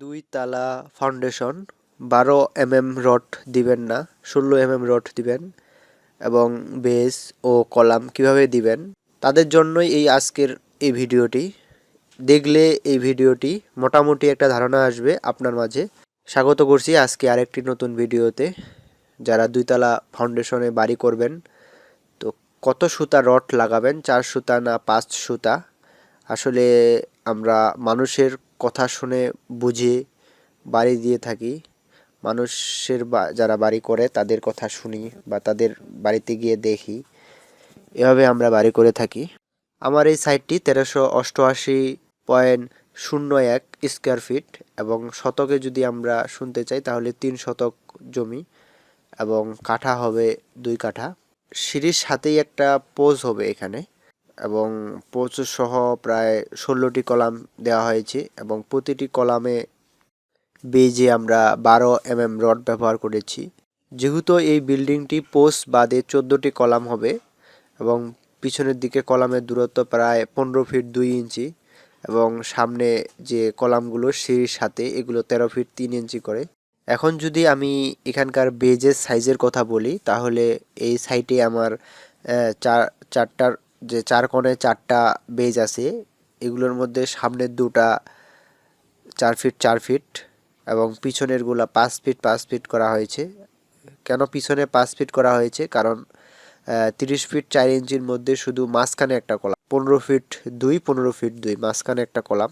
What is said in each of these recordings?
দুই তালা ফাউন্ডেশন বারো এমএম রড দিবেন না, ষোলো এমএম রড দিবেন এবং বেস ও কলাম কীভাবে দিবেন, তাদের জন্যই এই আজকের এই ভিডিওটি। দেখলে এই ভিডিওটি মোটামুটি একটা ধারণা আসবে আপনার মাঝে। স্বাগত করছি আজকে আরেকটি নতুন ভিডিওতে। যারা দুইতলা ফাউন্ডেশনে বাড়ি করবেন, তো কত সুতা রড লাগাবেন, চার সুতা না পাঁচ সুতা? আসলে আমরা মানুষের কথা শুনে বুঝে বাড়ি দিয়ে থাকি। মানুষের বা- যারা বাড়ি করে তাদের কথা শুনি বা তাদের বাড়িতে গিয়ে দেখি। এভাবে আমরা বাড়ি করে থাকি। আমার এই সাইটটি তেরোশো অষ্টআশি পয়েন্ট শূন্য এক স্কোয়ার ফিট এবং শতকে যদি আমরা শুনতে চাই তাহলে তিন শতক জমি এবং কাঠা হবে দুই কাঠা। সিঁড়ির সাথেই একটা পোজ হবে এখানে। এবং সহ প্রায় ষোলোটি কলাম দেওয়া হয়েছে এবং প্রতিটি কলামে বেজে আমরা বারো এমএম রড ব্যবহার করেছি। যেহেতু এই বিল্ডিংটি পোস্ট বাদে চোদ্দোটি কলাম হবে এবং পিছনের দিকে কলামের দূরত্ব প্রায় পনেরো ফিট দুই ইঞ্চি এবং সামনে যে কলামগুলো সিঁড়ির সাথে এগুলো তেরো ফিট তিন ইঞ্চি করে। এখন যদি আমি এখানকার বেজের সাইজের কথা বলি, তাহলে এই সাইটে আমার চার, চারটার যে চার কোণে চারটা বেজ আছে, এগুলোর মধ্যে সামনের দুটা চার ফিট চার ফিট এবং পিছনেরগুলা পাঁচ ফিট পাঁচ ফিট করা হয়েছে। কেন পিছনে পাঁচ ফিট করা হয়েছে? কারণ তিরিশ ফিট চার ইঞ্চির মধ্যে শুধু মাঝখানে একটা কলাম, পনেরো ফিট দুই, পনেরো ফিট দুই, মাঝখানে একটা কলাম।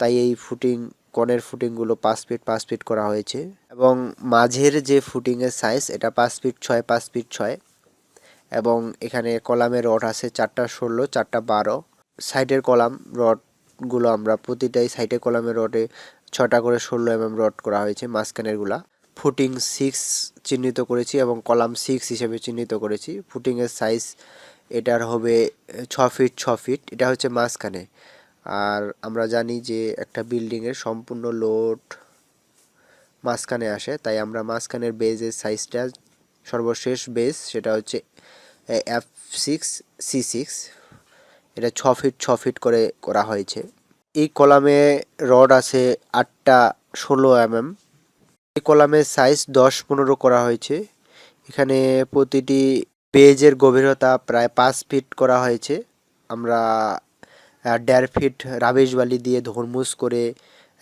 তাই এই ফুটিং কনের ফুটিংগুলো পাঁচ ফিট পাঁচ ফিট করা হয়েছে। এবং মাঝের যে ফুটিংয়ের সাইজ এটা পাঁচ ফিট ছয়, পাঁচ ফিট ছয়। এবং এখানে কলামের রড আছে চারটা ষোলো, চারটা বারো। সাইডের কলাম রডগুলো আমরা প্রতিটাই সাইডের কলামের রডে ছটা করে ষোলো এমএম রড করা হয়েছে, মাঝখানেরগুলা। ফুটিং সিক্স চিহ্নিত করেছি এবং কলাম সিক্স হিসেবে চিহ্নিত করেছি। ফুটিংয়ের সাইজ এটার হবে ছ ফিট ছ ফিট, এটা হচ্ছে মাঝখানে। আর আমরা জানি যে একটা বিল্ডিংয়ের সম্পূর্ণ লোড মাঝখানে আসে, তাই আমরা মাঝখানের বেজের সাইজটা সর্বশেষ বেস সেটা হচ্ছে এফ সিক্স সি সিক্স এটা ছ ফিট ছ ফিট করে করা হয়েছে। এই কলামে রড আছে আটটা ষোলো এমএম। এই কলামের সাইজ দশ পনেরো করা হয়েছে। এখানে প্রতিটি পেজের গভীরতা প্রায় পাঁচ ফিট করা হয়েছে। আমরা দেড় ফিট রাবেশ বালি দিয়ে ধর্মুস করে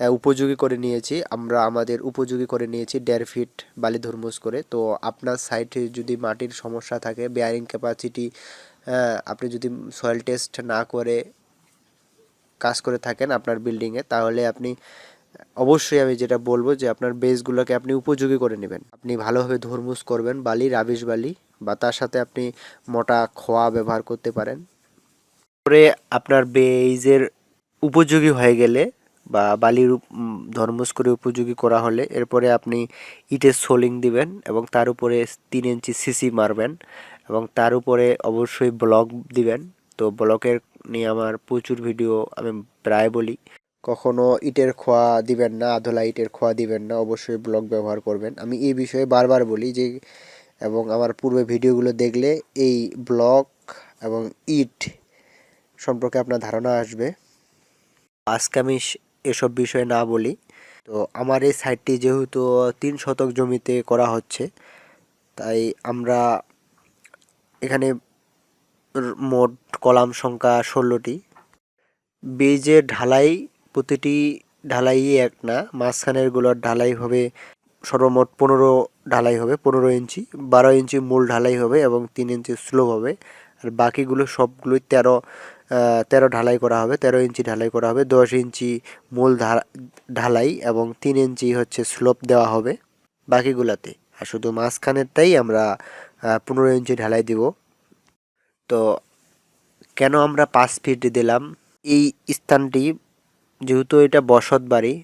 উপযোগী করে নিয়েছি। আমরা আমাদের উপযোগী করে নিয়েছি দেড় ফিট বালি ধর্মুস করে। তো আপনার সাইটে যদি মাটির সমস্যা থাকে বেয়ারিং ক্যাপাসিটি আপনি যদি সয়েল টেস্ট না করে কাজ করে থাকেন আপনার বিল্ডিংয়ে তাহলে আপনি, অবশ্যই আমি যেটা বলব যে আপনার বেসগুলোকে আপনি উপযোগী করে নেবেন। আপনি ভালোভাবে ধর্মুস করবেন, বালি, রাবিশ বালি, বা তার সাথে আপনি মোটা খোয়া ব্যবহার করতে পারেন। পরে আপনার বেজের উপযোগী হয়ে গেলে বা বালির ধর্মস করে উপযোগী করা হলে এরপরে আপনি ইটের সোলিং দিবেন এবং তার উপরে তিন ইঞ্চি সিসি মারবেন এবং তার উপরে অবশ্যই ব্লক দিবেন। তো ব্লকের নিয়ে আমার প্রচুর ভিডিও আমি প্রায় বলি। কখনো ইটের খোয়া দিবেন না, আধলা ইটের খোয়া দিবেন না, অবশ্যই ব্লক ব্যবহার করবেন। আমি এই বিষয়ে বারবার বলি যে, এবং আমার পূর্বে ভিডিওগুলো দেখলে এই ব্লক এবং ইট সম্পর্কে আপনার ধারণা আসবে। আজকে আমি এসব বিষয়ে না বলি। তো আমার এই সাইটটি যেহেতু তিন শতক জমিতে করা হচ্ছে, তাই আমরা এখানে মোট কলাম সংখ্যা ষোলোটি। বেজের ঢালাই প্রতিটি ঢালাই এক না মাঝখানেরগুলোর ঢালাই হবে সর্বমোট পনেরো ঢালাই হবে, পনেরো ইঞ্চি, বারো ইঞ্চি মূল ঢালাই হবে এবং তিন ইঞ্চি স্লো হবে। আর বাকিগুলো সবগুলোই তেরো তেরো ঢালাই করা হবে, তেরো ইঞ্চি ঢালাই করা হবে, দশ ইঞ্চি মূল ঢালাই এবং তিন ইঞ্চি হচ্ছে স্লোপ দেওয়া হবে বাকিগুলোতে। আর শুধু মাঝখানেরটাই আমরা পনেরো ইঞ্চি ঢালাই দিব। তো কেন আমরা পাঁচ ফিট দিলাম? এই স্থানটি যেহেতু এটা বসত বাড়ি,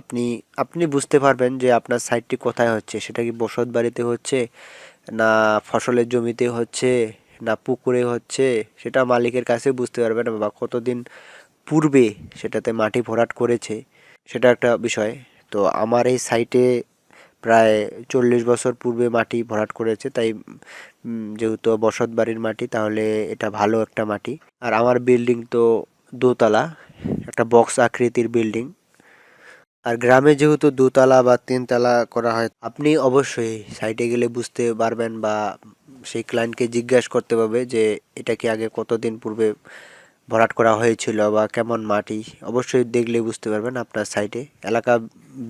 আপনি আপনি বুঝতে পারবেন যে আপনার সাইডটি কোথায় হচ্ছে। সেটা কি বসত বাড়িতে হচ্ছে না ফসলের জমিতে হচ্ছে? না পুকুরে হচ্ছে, সেটা মালিকের কাছে বুঝতে পারবে না বা কতদিন পূর্বে সেটাতে মাটি ভরাট করেছে, সেটা একটা বিষয়। তো আমার এই সাইটে প্রায় চল্লিশ বছর পূর্বে মাটি ভরাট করেছে, তাই যেহেতু বসত বাড়ির মাটি, তাহলে এটা ভালো একটা মাটি। আর আমার বিল্ডিং তো দোতলা, একটা বক্স আকৃতির বিল্ডিং আর গ্রামে যেহেতু দুতলা বা তিনতলা করা হয়, আপনি অবশ্যই সাইটে গেলে বুঝতে পারবেন বা সেই ক্লায়েন্টকে জিজ্ঞাসা করতে পারবে যে, এটা কি আগে কতদিন পূর্বে ভরাট করা হয়েছিল বা কেমন মাটি? অবশ্যই দেখলে বুঝতে পারবেন আপনার সাইটে এলাকা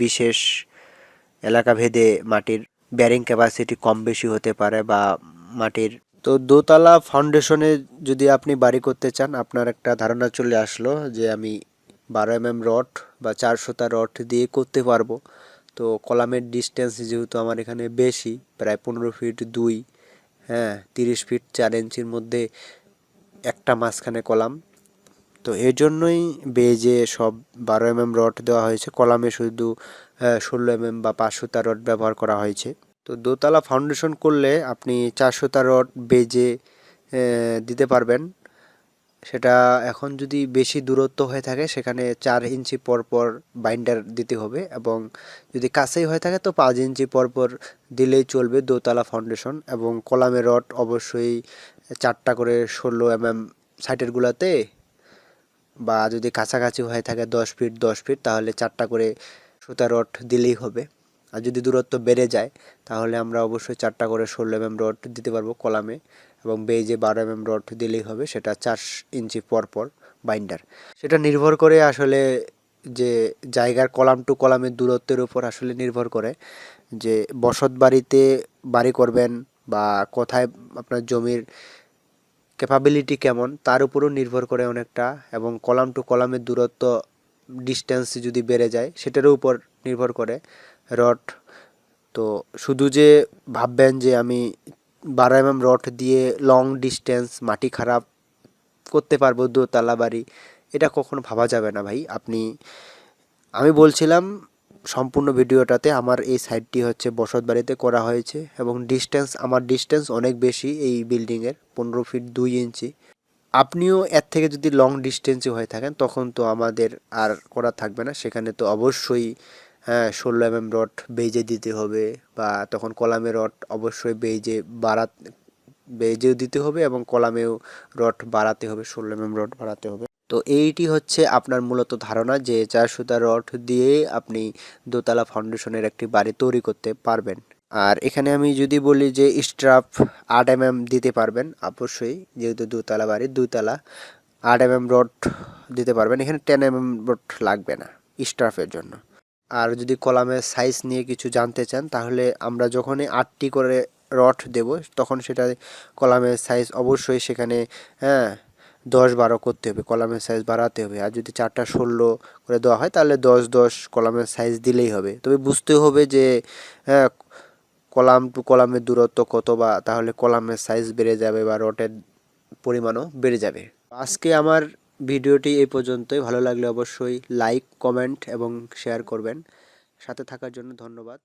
বিশেষ, এলাকা ভেদে মাটির ব্যারিং ক্যাপাসিটি কম বেশি হতে পারে বা মাটির তো দোতলা ফাউন্ডেশনে যদি আপনি বাড়ি করতে চান, আপনার একটা ধারণা চলে আসলো যে, আমি বারো এম এম রড বা চারশোটা রড দিয়ে করতে পারব। তো কলামের ডিস্টেন্স যেহেতু আমার এখানে বেশি, প্রায় পনেরো ফিট দুই হ্যাঁ তিরিশ ফিট চার ইঞ্চির মধ্যে একটা মাঝখানে কলাম। তো এর জন্যই বেজে সব বারো এম এম রড দেওয়া হয়েছে। কলামে শুধু ষোলো এম এম বা পাঁচশোতা রড ব্যবহার করা হয়েছে। তো দোতলা ফাউন্ডেশন করলে আপনি চারশোতা রড বেজে দিতে পারবেন। সেটা এখন যদি বেশি দূরত্ব হয়ে থাকে, সেখানে চার ইঞ্চি পর পর বাইন্ডার দিতে হবে এবং যদি কাছেই হয়ে থাকে তো পাঁচ ইঞ্চি পর পর দিলেই চলবে দোতলা ফাউন্ডেশন এবং কলামের রড অবশ্যই চারটা করে ষোলো এম এম সাইটেরগুলোতে বা যদি কাছাকাছি হয়ে থাকে দশ ফিট দশ ফিট তাহলে চারটা করে সুতা রড দিলেই হবে। আর যদি দূরত্ব বেড়ে যায়, তাহলে আমরা অবশ্যই চারটা করে ষোলো এম এম রড দিতে পারব কলামে। এবং বেজে বারো এম এম রড দিলেই হবে, সেটা চার ইঞ্চি পর পর বাইন্ডার সেটা নির্ভর করে আসলে যে জায়গার কলাম টু কলামের দূরত্বের উপর আসলে নির্ভর করে, যে বসত বাড়িতে বাড়ি করবেন বা কোথায় আপনার জমির ক্যাপাবিলিটি কেমন, তার উপরও নির্ভর করে অনেকটা, এবং কলাম টু কলামের দূরত্ব ডিস্টেন্স যদি বেড়ে যায়, সেটারও উপর নির্ভর করে রড তো শুধু যে ভাববেন যে আমি বারো এম এম রড দিয়ে লং ডিস্টেন্স মাটি খারাপ করতে পারব দোতলা বাড়ি, এটা কখনো ভাবা যাবে না ভাই। আপনি, আমি বলছিলাম সম্পূর্ণ ভিডিওটাতে আমার এই সাইডটি হচ্ছে বসত বাড়িতে করা হয়েছে এবং ডিস্টেন্স আমার ডিস্টেন্স অনেক বেশি এই বিল্ডিংয়ের পনেরো ফিট দুই ইঞ্চি আপনিও এর থেকে যদি লং ডিস্টেন্সে হয়ে থাকেন, তখন তো আমাদের আর করা থাকবে না, সেখানে তো অবশ্যই হ্যাঁ ষোলো এম এম রড বেজে দিতে হবে বা তখন কলামে রড অবশ্যই বেজে বাড়া বেজেও দিতে হবে এবং কলামেও রড বাড়াতে হবে, ষোলো এম এম রড বাড়াতে হবে। তো এইটি হচ্ছে আপনার মূলত ধারণা যে চার সুতা রড দিয়ে আপনি দোতলা ফাউন্ডেশনের একটি বাড়ি তৈরি করতে পারবেন। আর এখানে আমি যদি বলি যে স্ট্রাপ আট এম এম দিতে পারবেন, অবশ্যই যেহেতু দুতলা বাড়ি, দুতলা আট এম এম রড দিতে পারবেন, এখানে টেন এম এম রড লাগবে না স্ট্রাফের জন্য। আর যদি কলামের সাইজ নিয়ে কিছু জানতে চান, তাহলে আমরা যখনই আটটি করে রড দেব, তখন সেটা কলামের সাইজ অবশ্যই সেখানে হ্যাঁ দশ বারো করতে হবে, কলামের সাইজ বাড়াতে হবে। আর যদি চারটা ষোলো করে দেওয়া হয়, তাহলে দশ দশ কলামের সাইজ দিলেই হবে। তবে বুঝতে হবে যে হ্যাঁ কলাম টু কলামের দূরত্ব কত বা, তাহলে কলামের সাইজ বেড়ে যাবে বা রটের পরিমাণও বেড়ে যাবে। আজকে আমার ভিডিওটি এই পর্যন্তই। ভালো লাগলে অবশ্যই লাইক কমেন্ট এবং শেয়ার করবেন। সাথে থাকার জন্য ধন্যবাদ।